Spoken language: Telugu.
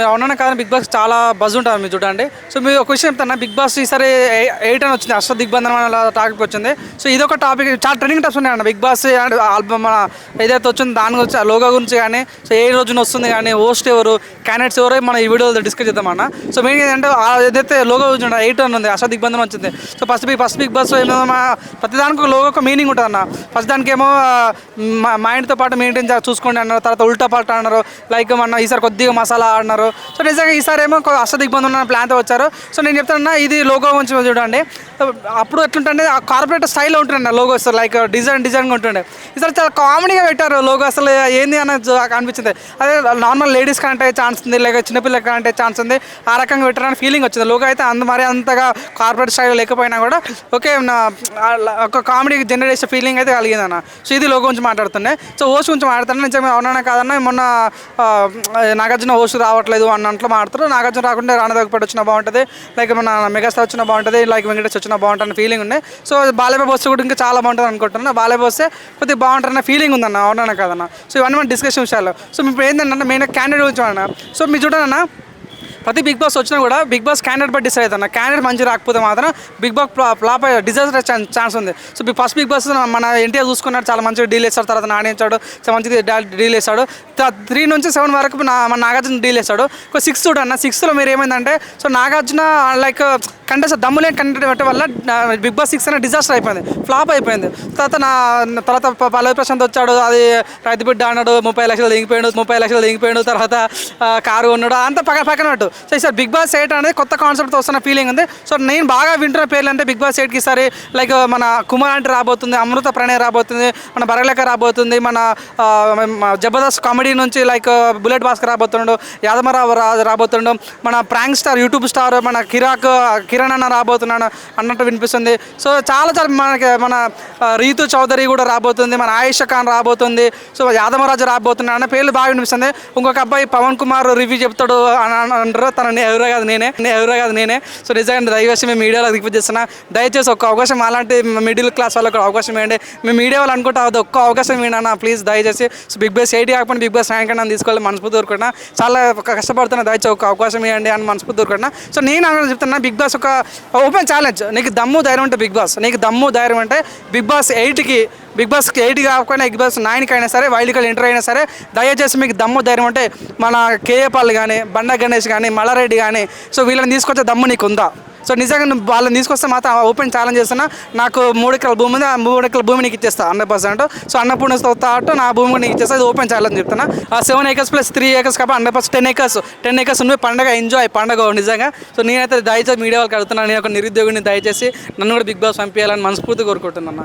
మీరు అవునా కాదు బిగ్ బాస్ చాలా బజ్ ఉంటుంది మీరు చూడండి. సో మీరు ఒక విషయం చెప్తాను బిగ్ బాస్ ఈసారి ఎయిట్ అని వచ్చింది అష్ట దిగ్బంధనం అనే టాపిక్ వచ్చింది. సో ఇది ఒక టాపిక్ చాలా ట్రెండింగ్ టాప్స్ ఉన్నాయండి బిగ్ బాస్ ఆల్బమ్ ఏదైతే వచ్చింది దాని గురించి ఆ లోగో గురించి కానీ సో ఏ రోజున వస్తుంది కానీ హోస్ట్ ఎవరు క్యాండిడేట్స్ ఎవరు మనం ఈ వీడియోలో డిస్కస్ చేద్దామన్న. సో మెయిన్ ఏంటంటే ఏదైతే లోగో గురించి ఎయిట్ అని ఉంది అష్ట దిగ్బంధనం వచ్చింది. So first Bigg first Bigg Boss ఏమో ప్రతి దానికి ఒక లోగో ఒక మీనింగ్ ఉంటుంది అన్న ఫస్ట్ దానికి ఏమో మైండ్తో పాటు మెయింటైన్ చూసుకోండి అన్నారు. తర్వాత ఉల్టా పాట అన్నారు. లైక్ మన ఈసారి కొద్దిగా మసాలా సో నిజంగా ఈసారి ఏమో అసలు అష్ట ఉన్న ప్లాన్తో వచ్చారు. సో నేను చెప్తాను ఇది లోగో కొంచెం చూడండి. అప్పుడు ఎట్లుంటే ఆ కార్పొరేట్ స్టైల్లో ఉంటుండే లోగో లైక్ డిజైన్ డిజైన్గా ఉంటుండే. ఈసారి చాలా కామెడీగా పెట్టారు లోగో అసలు ఏంది అని అనిపించింది. అదే నార్మల్ లేడీస్ కంటే ఛాన్స్ ఉంది లేక చిన్నపిల్లలకి కంటే ఛాన్స్ ఉంది ఆ రకంగా పెట్టారని ఫీలింగ్ వచ్చింది. లోగో అయితే అంత మరీ అంతగా కార్పొరేట్ స్టైల్ లేకపోయినా కూడా ఓకే నా ఒక కామెడీ జనరేట్ చేసే ఫీలింగ్ అయితే కలిగింది అన్న సో ఇది లోగో గురించి మాట్లాడుతుండే. సో హోస్ట్ గురించి మాట్లాడుతున్నాను నిజంగా అవునా కాదన్నా మొన్న నాగార్జున ఓసు రావట్లేదు అన్నట్లు మాట్లాడుతారు. నాగార్జున రాకుండా రాణదగపడి వచ్చినా బాగుంటుంది. లైక్ మన మెగాస్టార్ వచ్చినా బాగుంటుంది. లైక్ వెంకటేష్ వచ్చినా బాగుంటుంది ఫీలింగ్ ఉంది. సో బాలయ్య వస్తే కూడా ఇంకా చాలా బాగుంటుంది అనుకుంటున్నాను బాలయ్య వస్తే కొద్దిగా బాగుంటుందన్న ఫీలింగ్ ఉందన్న అవునన్నా కదన్నా. సో ఇవన్నీ మన డిస్కషన్ విషయాలు సో ఇప్పుడు ఏంటంటే మెయిన్ క్యాండిడేట్ గురించి అన్న. సో మీరు చూడనన్నా ప్రతి బిగ్ బాస్ వచ్చినా కూడా బిగ్ బాస్ క్యాండిడేట్ బట్టి డిసైడ్ అవుతాను క్యాండిడేట్ మంచి రాకపోతే మాత్రం బిగ్ బాస్ ఫ్లాప్ అయ్యే డిజాస్టర్ ఛాన్స్ ఉంది. సో ఫస్ట్ బిగ్ బాస్ మన ఎన్టీఆర్ చూసుకున్నాడు చాలా మంచిగా డీల్ వేస్తాడు తర్వాత నాణించాడు చాలా మంచిగా డీల్ వేస్తాడు త్రీ నుంచి సెవెన్ వరకు మన నాగార్జున డీల్ వేస్తాడు ఒక సిక్స్త్ చూడన్న సిక్స్త్లో మీరు ఏమైందంటే సో నాగార్జున లైక్ కంటెస్ట్ దమ్ము లేని కంటెంట్ వల్ల బిగ్ బాస్ సిక్స్ అనేది డిజాస్టర్ అయిపోయింది ఫ్లాప్ అయిపోయింది. తర్వాత నా తర్వాత పల్లవి ప్రశాంత్ వచ్చాడు అది రైతు బిడ్డ అన్నాడు ముప్పై లక్షలు దిగిపోయాడు ముప్పై లక్షలు దిగిపోయాడు తర్వాత కారు ఉన్నాడు అంత పక్కన పక్కన పెట్టు. సో ఈసారి బిగ్ బాస్ ఎయిట్ అనేది కొత్త కాన్సెప్ట్తో వస్తున్న ఫీలింగ్ ఉంది. సో నేను బాగా వింటున్న పేర్లు అంటే బిగ్ బాస్ ఎయిట్కి ఈసారి లైక్ మన కుమార్ అంటే రాబోతుంది అమృత ప్రణయ్ రాబోతుంది మన బరలేఖ రాబోతుంది మన జబర్దస్త్ కామెడీ నుంచి లైక్ బుల్లెట్ భాస్కర్ రాబోతున్నాడు యాదమరావు రా రాబోతున్నాడు మన ప్రాంక్ స్టార్ యూట్యూబ్ స్టార్ మన కిరాక్ కిరణ్ అన్న రాబోతున్నాడు అన్నట్టు వినిపిస్తుంది. సో చాలా చాలా మనకి మన రీతు చౌదరి కూడా రాబోతుంది మన ఆయుష ఖాన్ రాబోతుంది సో యాదమరాజు రాబోతున్నాడు అన్న పేర్లు బాగా వినిపిస్తుంది. ఇంకొక అబ్బాయి పవన్ కుమార్ రివ్యూ చెప్తాడు అని అని తనని ఎవరో కాదు నేనే. ఎవరో కాదు నేనే. సో నిజంగా దయచేసి మేము మీడియాలో రిక్వెస్ట్ చేస్తున్నా. దయచేసి ఒక్క అవకాశం అలాంటి మిడిల్ క్లాస్ వాళ్ళకి అవకాశం ఇవ్వండి. మేము మీడియా వాళ్ళు అనుకుంటా అది ఒక్క అవకాశం ఇవ్వండి ప్లీజ్ దయచేసి. సో బిగ్ బాస్ ఎయిట్ కాకపోతే బిగ్ బాస్ ర్యాంక్ అని తీసుకోవాలి మనస్ఫూర్తి కోరుకుంటున్నా. చాలా కష్టపడుతున్నా దయచేసి ఒక అవకాశం ఇవ్వండి అని మనస్ఫూర్తి కోరుకుంటున్నా. సో నేను చెప్తున్నా బిగ్ బాస్ ఒక ఓపెన్ ఛాలెంజ్. నీకు దమ్ము ధైర్యం ఉంటే బిగ్ బాస్. నీకు దమ్ము ధైర్యం అంటే బిగ్ బాస్ ఎయిట్కి బిగ్ బాస్ ఎయిట్ కాకపోయినా బిగ్ బాస్ నైన్కి అయినా సరే వైల్డ్ కార్డ్ ఎంటర్ అయినా సరే దయచేసి మీకు దమ్ము ధైర్యం అంటే మన కేఏపాల్ కానీ బండ గణేష్ కానీ మల్లారెడ్డి కానీ సో వీళ్ళని తీసుకొచ్చే దమ్ము నీకు ఉందా? సో నిజంగా వాళ్ళని తీసుకొస్తే మాత్రం ఓపెన్ ఛాలెంజ్ చేస్తున్నా నాకు మూడు ఎకరాల భూమి ఉంది ఆ మూడు ఎకరాల భూమి నీకు ఇచ్చేస్తా హండ్రెడ్ పర్సెంట్ సో అన్నపూర్ణతో పాటు నా భూమి నీకు ఇచ్చేస్తా ఇది ఓపెన్ ఛాలెంజ్ చెప్తున్నా. ఆ seven acres plus three acres కాబట్టి hundred percent ten acres ten acres నువ్వు పండగ ఎంజాయ్ పండగ నిజంగా. సో నేనైతే దయచేసి మీడియా వాళ్ళకి అడుగుతున్నాను నేను ఒక నిరుద్యోగిని దయచేసి నన్ను కూడా బిగ్ బాస్ పంపించాలని మనస్ఫూర్తి కోరుకుంటున్నాను